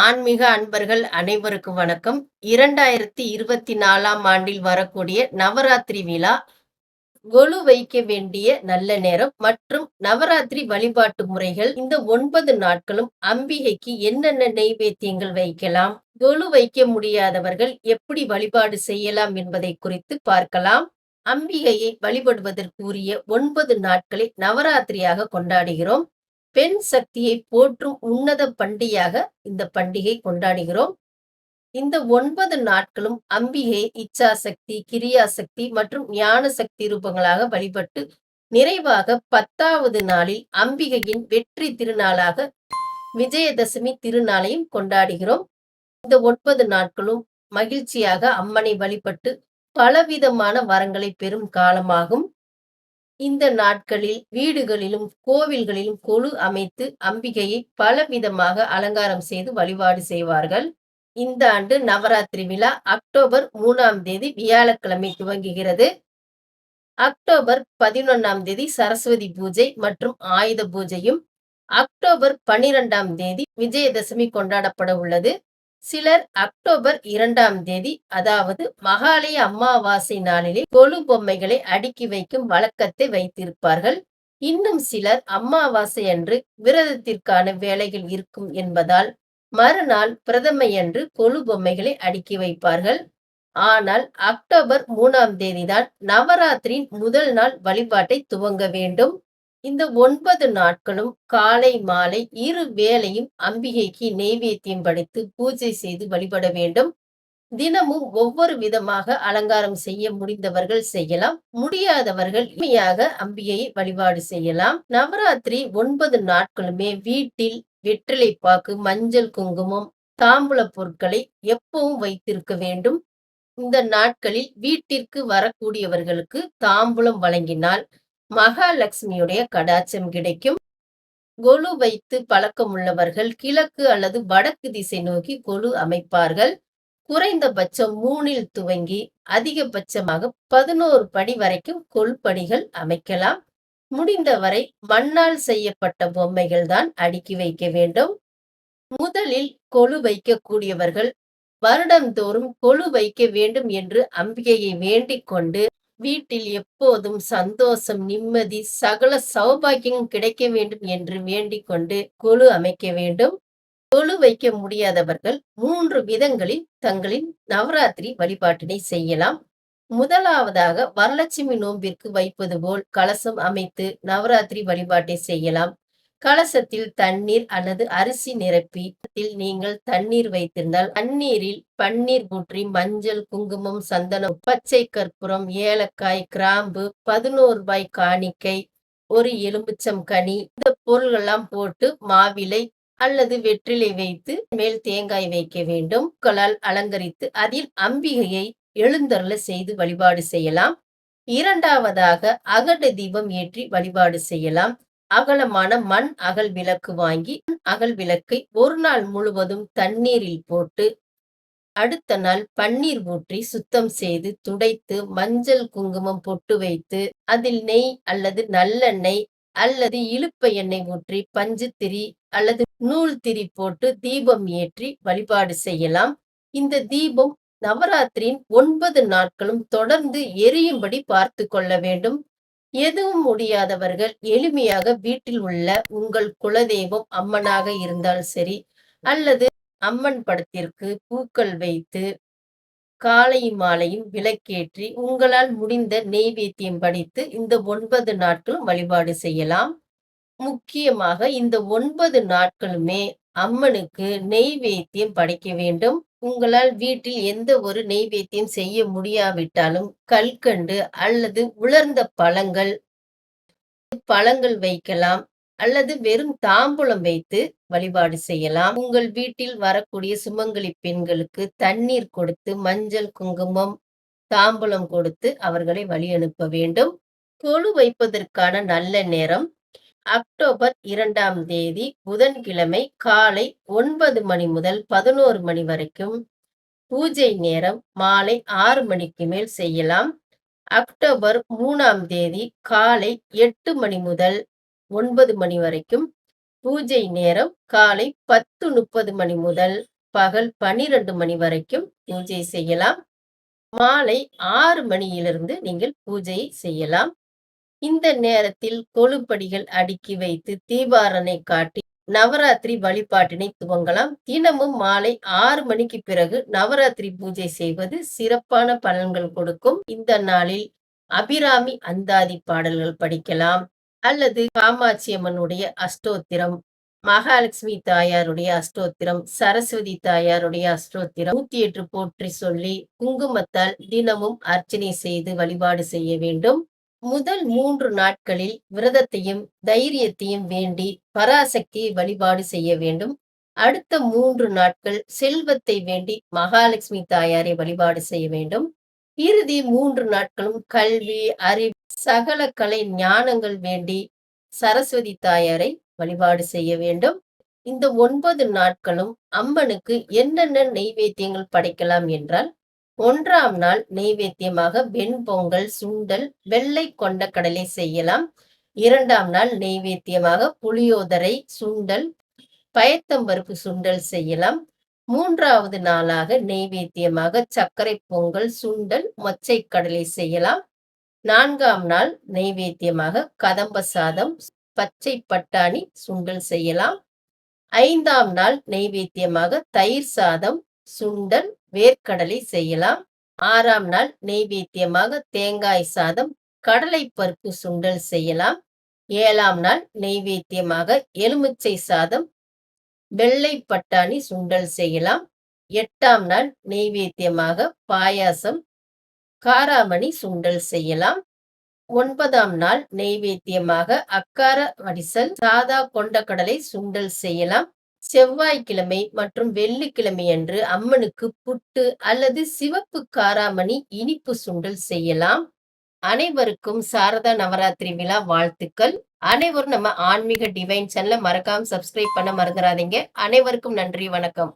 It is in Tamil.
ஆன்மீக அன்பர்கள் அனைவருக்கும் வணக்கம். இரண்டாயிரத்தி இருபத்தி நாலாம் ஆண்டில் வரக்கூடிய நவராத்திரி விழா கொலு வைக்க வேண்டிய நல்ல நேரம் மற்றும் நவராத்திரி வழிபாட்டு முறைகள். இந்த ஒன்பது நாட்களும் அம்பிகைக்கு என்னென்ன நெய்வேத்தியங்கள் வைக்கலாம் கொலு வைக்க முடியாதவர்கள் எப்படி வழிபாடு செய்யலாம் என்பதை குறித்து பார்க்கலாம். அம்பிகையை வழிபடுவதற்குரிய ஒன்பது நாட்களை நவராத்திரியாக கொண்டாடுகிறோம். பெண் சக்தியை போற்றும் உன்னத பண்டிகையாக இந்த பண்டிகை கொண்டாடுகிறோம். இந்த ஒன்பது நாட்களும் அம்பிகை இச்சா சக்தி கிரியா சக்தி மற்றும் ஞான சக்தி ரூபங்களாக வழிபட்டு நிறைவாக பத்தாவது நாளில் அம்பிகையின் வெற்றி திருநாளாக விஜயதசமி திருநாளையும் கொண்டாடுகிறோம். இந்த ஒன்பது நாட்களும் மகிழ்ச்சியாக அம்மனை வழிபட்டு பலவிதமான வரங்களை பெறும் காலமாகும். இந்த நாட்களில் வீடுகளிலும் கோவில்களிலும் கொழு அமைத்து அம்பிகையை பலவிதமாக அலங்காரம் செய்து வழிபாடு செய்வார்கள். இந்த ஆண்டு நவராத்திரி விழா அக்டோபர் மூணாம் தேதி வியாழக்கிழமை துவங்குகிறது. அக்டோபர் பதினொன்னாம் தேதி சரஸ்வதி பூஜை மற்றும் ஆயுத பூஜையும் அக்டோபர் பன்னிரெண்டாம் தேதி விஜயதசமி கொண்டாடப்பட உள்ளது. சிலர் அக்டோபர் இரண்டாம் தேதி அதாவது மகாலய அமாவாசை நாளிலே கொழு பொம்மைகளை அடுக்கி வைக்கும் வழக்கத்தை வைத்திருப்பார்கள். இன்னும் சிலர் அமாவாசை அன்று விரதத்திற்கான வேலைகள் இருக்கும் என்பதால் மறுநாள் பிரதமையன்று கொழு பொம்மைகளை அடுக்கி வைப்பார்கள். ஆனால் அக்டோபர் மூணாம் தேதிதான் நவராத்திரியின் முதல் நாள் வழிபாட்டை துவங்க வேண்டும். இந்த ஒன்பது நாட்களும் காலை மாலை இரு வேளையும் அம்பிகைக்கு நெய்வேத்தியம் படைத்து பூஜை செய்து வழிபட வேண்டும். தினமும் ஒவ்வொரு விதமாக அலங்காரம் செய்ய முடிந்தவர்கள் செய்யலாம். முடியாதவர்கள் இனிமையாக அம்பிகையை வழிபாடு செய்யலாம். நவராத்திரி ஒன்பது நாட்களுமே வீட்டில் வெற்றிலை பாக்கு மஞ்சள் குங்குமம் தாம்பூல பொருட்களை எப்பவும் வைத்திருக்க வேண்டும். இந்த நாட்களில் வீட்டிற்கு வரக்கூடியவர்களுக்கு தாம்பூலம் வழங்கினால் மகாலட்சுமியுடைய கடாச்சம் கிடைக்கும். கொலு வைத்து பழக்கம் உள்ளவர்கள் கிழக்கு அல்லது வடக்கு திசை நோக்கி கொலு அமைப்பார்கள். குறைந்தபட்சம் மூணில் துவங்கி அதிகபட்சமாக பதினோரு படி வரைக்கும் கொல்படிகள் அமைக்கலாம். முடிந்தவரை மண்ணால் செய்யப்பட்ட பொம்மைகள் தான் அடுக்கி வைக்க வேண்டும். முதலில் கொலு வைக்கக்கூடியவர்கள் வருடந்தோறும் கொலு வைக்க வேண்டும் என்று அம்பிகையை வேண்டிக் கொண்டு வீட்டில் எப்போதும் சந்தோஷம் நிம்மதி சகல சௌபாகியம் கிடைக்க வேண்டும் என்று வேண்டிக் கொண்டு கொலு அமைக்க வேண்டும். கொலு வைக்க முடியாதவர்கள் மூன்று விதங்களில் தங்களின் நவராத்திரி வழிபாட்டினை செய்யலாம். முதலாவதாக வரலட்சுமி நோம்பிற்கு வைப்பது போல் கலசம் அமைத்து நவராத்திரி வழிபாட்டை செய்யலாம். கலசத்தில் தண்ணீர் அல்லது அரிசி நிரப்பி நீங்கள் தண்ணீர் வைத்திருந்தால் தண்ணீரில் பன்னீர் ஊற்றி மஞ்சள் குங்குமம் சந்தனம் பச்சை கற்பூரம் ஏலக்காய் கிராம்பு பதினோரு ரூபாய் காணிக்கை ஒரு எலும்புச்சம் கனி இந்த பொருள்கள்லாம் போட்டு மாவிலை அல்லது வெற்றிலை வைத்து மேல் தேங்காய் வைக்க வேண்டும். களால் அலங்கரித்து அதில் அம்பிகையை எழுந்தருள செய்து வழிபாடு செய்யலாம். இரண்டாவதாக அகட தீபம் ஏற்றி வழிபாடு செய்யலாம். அகலமான மண் அகல் விளக்கு வாங்கி அகல் விளக்கை ஒரு நாள் முழுவதும் தண்ணீரில் போட்டு அடுத்த நாள் பன்னீர் ஊற்றி சுத்தம் செய்து துடைத்து மஞ்சள் குங்குமம் பொட்டு வைத்து அதில் நெய் அல்லது நல்லெண்ணெய் அல்லது இழுப்ப எண்ணெய் ஊற்றி பஞ்சு திரி அல்லது நூல் திரி போட்டு தீபம் ஏற்றி வழிபாடு செய்யலாம். இந்த தீபம் நவராத்திரியின் ஒன்பது நாட்களும் தொடர்ந்து எரியும்படி பார்த்து கொள்ள வேண்டும். எதுவும் முடியாதவர்கள் எளிமையாக வீட்டில் உள்ள உங்கள் குலதெய்வம் அம்மனாக இருந்தால் சரி அல்லது அம்மன் படத்திற்கு பூக்கள் வைத்து காலையும் மாலையும் விளக்கேற்றி உங்களால் முடிந்த நெய்வேத்தியம் படித்து இந்த ஒன்பது நாட்களும் வழிபாடு செய்யலாம். முக்கியமாக இந்த ஒன்பது நாட்களுமே அம்மனுக்கு நெய்வேத்தியம் படைக்க வேண்டும். உங்களால் வீட்டில் எந்த ஒரு நெய்வேத்தியம் செய்ய முடியாவிட்டாலும் கல்கண்டு அல்லது உலர்ந்த பழங்கள் பழங்கள் வைக்கலாம் அல்லது வெறும் தாம்பூலம் வைத்து வழிபாடு செய்யலாம். உங்கள் வீட்டில் வரக்கூடிய சுமங்கலி பெண்களுக்கு தண்ணீர் கொடுத்து மஞ்சள் குங்குமம் தாம்பூலம் கொடுத்து அவர்களை வழி அனுப்ப வேண்டும். கொழு வைப்பதற்கான நல்ல நேரம் அக்டோபர் இரண்டாம் தேதி புதன்கிழமை காலை ஒன்பது மணி முதல் பதினோரு மணி வரைக்கும். பூஜை நேரம் மாலை ஆறு மணிக்கு மேல் செய்யலாம். அக்டோபர் மூணாம் தேதி காலை எட்டு மணி முதல் ஒன்பது மணி வரைக்கும். பூஜை நேரம் காலை பத்து முப்பது மணி முதல் பகல் பனிரெண்டு மணி வரைக்கும் பூஜை செய்யலாம். மாலை ஆறு மணியிலிருந்து நீங்கள் பூஜை செய்யலாம். இந்த நேரத்தில் கொழுப்படிகள் அடுக்கி வைத்து தீபாரனை காட்டி நவராத்திரி வழிபாட்டினை துவங்கலாம். தினமும் மாலை ஆறு மணிக்கு பிறகு நவராத்திரி பூஜை செய்வது சிறப்பான பலன்கள் கொடுக்கும். இந்த நாளில் அபிராமி அந்தாதி பாடல்கள் படிக்கலாம். அல்லது காமாட்சி அம்மனுடைய அஷ்டோத்திரம் மகாலட்சுமி தாயாருடைய அஷ்டோத்திரம் சரஸ்வதி தாயாருடைய அஷ்டோத்திரம் நூத்தி எட்டு போற்றி சொல்லி குங்குமத்தால் தினமும் அர்ச்சனை செய்து வழிபாடு செய்ய வேண்டும். முதல் மூன்று நாட்களில் விரதத்தையும் தைரியத்தையும் வேண்டி பராசக்தியை வழிபாடு செய்ய வேண்டும். அடுத்த மூன்று நாட்கள் செல்வத்தை வேண்டி மகாலட்சுமி தாயாரை வழிபாடு செய்ய வேண்டும். இறுதி மூன்று நாட்களும் கல்வி அறிவு சகல கலை ஞானங்கள் வேண்டி சரஸ்வதி தாயாரை வழிபாடு செய்ய வேண்டும். இந்த ஒன்பது நாட்களும் அம்மனுக்கு என்னென்ன நெய்வேத்தியங்கள் படைக்கலாம் என்றால் ஒன்றாம் நாள் நெய்வேத்தியமாக வெண்பொங்கல் சுண்டல் வெள்ளை கொண்ட கடலை செய்யலாம். இரண்டாம் நாள் நெய்வேத்தியமாக புளியோதரை சுண்டல் பயத்தம்பருப்பு சுண்டல் செய்யலாம். மூன்றாவது நாளாக நெய்வேத்தியமாக சர்க்கரை பொங்கல் சுண்டல் மொச்சை கடலை செய்யலாம். நான்காம் நாள் நெய்வேத்தியமாக கதம்ப சாதம் பச்சை பட்டாணி சுண்டல் செய்யலாம். ஐந்தாம் நாள் நெய்வேத்தியமாக தயிர் சாதம் சுண்டல் வேர்க்கடலை செய்யலாம். ஆறாம் நாள் நெய்வேத்தியமாக தேங்காய் சாதம் கடலை பருப்பு சுண்டல் செய்யலாம். ஏழாம் நாள் நெய்வேத்தியமாக எலுமிச்சை சாதம் வெள்ளை பட்டாணி சுண்டல் செய்யலாம். எட்டாம் நாள் நெய்வேத்தியமாக பாயாசம் காராமணி சுண்டல் செய்யலாம். ஒன்பதாம் நாள் நெய்வேத்தியமாக அக்கார வடிசல் சாதா கொண்டக்கடலை சுண்டல் செய்யலாம். செவ்வாய்க்கிழமை மற்றும் வெள்ளிக்கிழமை அன்று அம்மனுக்கு புட்டு அல்லது சிவப்பு காராமணி இனிப்பு சுண்டல் செய்யலாம். அனைவருக்கும் சாரதா நவராத்திரி விழா வாழ்த்துக்கள். அனைவரும் நம்ம ஆன்மீக டிவைன் சேனலை மறக்காம சப்ஸ்கிரைப் பண்ண மறந்துடாதீங்க அனைவருக்கும் நன்றி வணக்கம்.